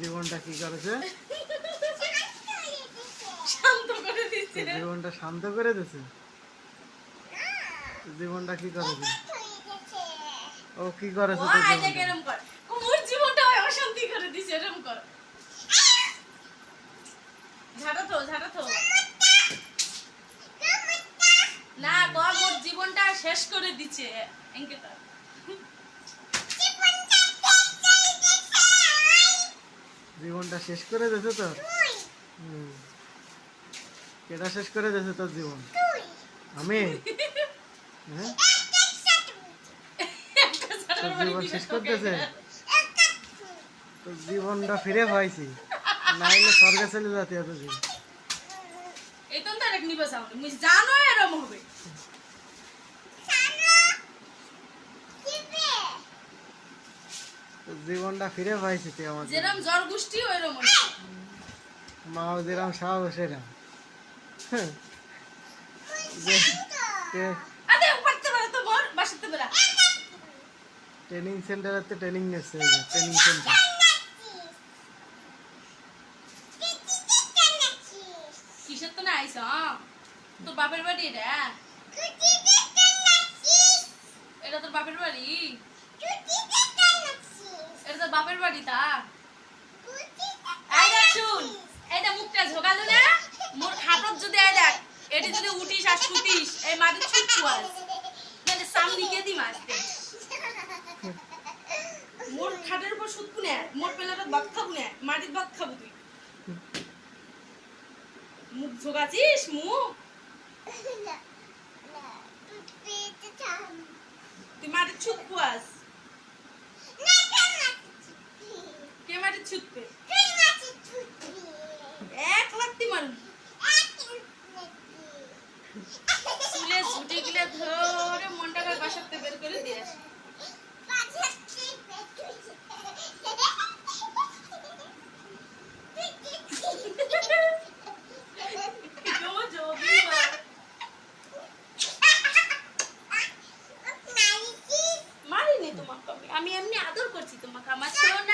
জীবনটা কি করেছে? শান্ত করে দিচ্ছে জীবনটা শান্ত করে দিয়েছে? তোর জীবনটা কি করেছে? ও কি করেছে ও তোর জীবনটা? অশান্তি করে দিছে এরম কর। ঝাড়া তো ঝাড়া তো। না কর মোর জীবনটা শেষ করে দিচ্ছে এঙ্কে জীবনটা শেষ করে দিয়েছে হুম। কেটা শেষ করে দিয়েছে তোর জীবন? আমি? হ্যাঁ? তোর জীবন শেষ করতেছে তোর জীবনটা ফিরে পাইছি। নাইলে স্বর্গে চলে যেতে এত দিন এই তো তার এক নিবে সামনে। মুই জানো এরম হবে তোর জীবনটা ফিরে পাইছি তুই আমার যেরম জ্বর গোষ্ঠী ওইরম মাও হ্যাঁ। তো বাসাতে পারা। ট্রেনিং সেন্টারে তো ট্রেনিং নিচ্ছে ট্রেনিং সেন্টার কিসের তো না আইস তোর বাপের বাড়ি এটা এটা তোর বাপের বাড়ি? বাপের বাড়ি তা এই দেখ শুন মুখটা ঝোকালো না? মোর খাটত যদি দেখ এটি যদি উঠিস আর শুতিস এই ছুটু আস নাহলে সামনে গিয়ে দি মারতে মোর খাটের উপর নে মোর পেলাটা ভাত খাব না মাটির ভাত খাব তুই। মুখ ঝোকাছিস মুখ? তুই মাটির ছুটকু আস কে মাটির ছুটবে এক মারুন। চুলে ঝুটে গিলে ধরে মনটাকে বাসাতে বের করে দিয়ে আসি। আমি। এমনি আদর করছি তোমাকে। আমার সোনা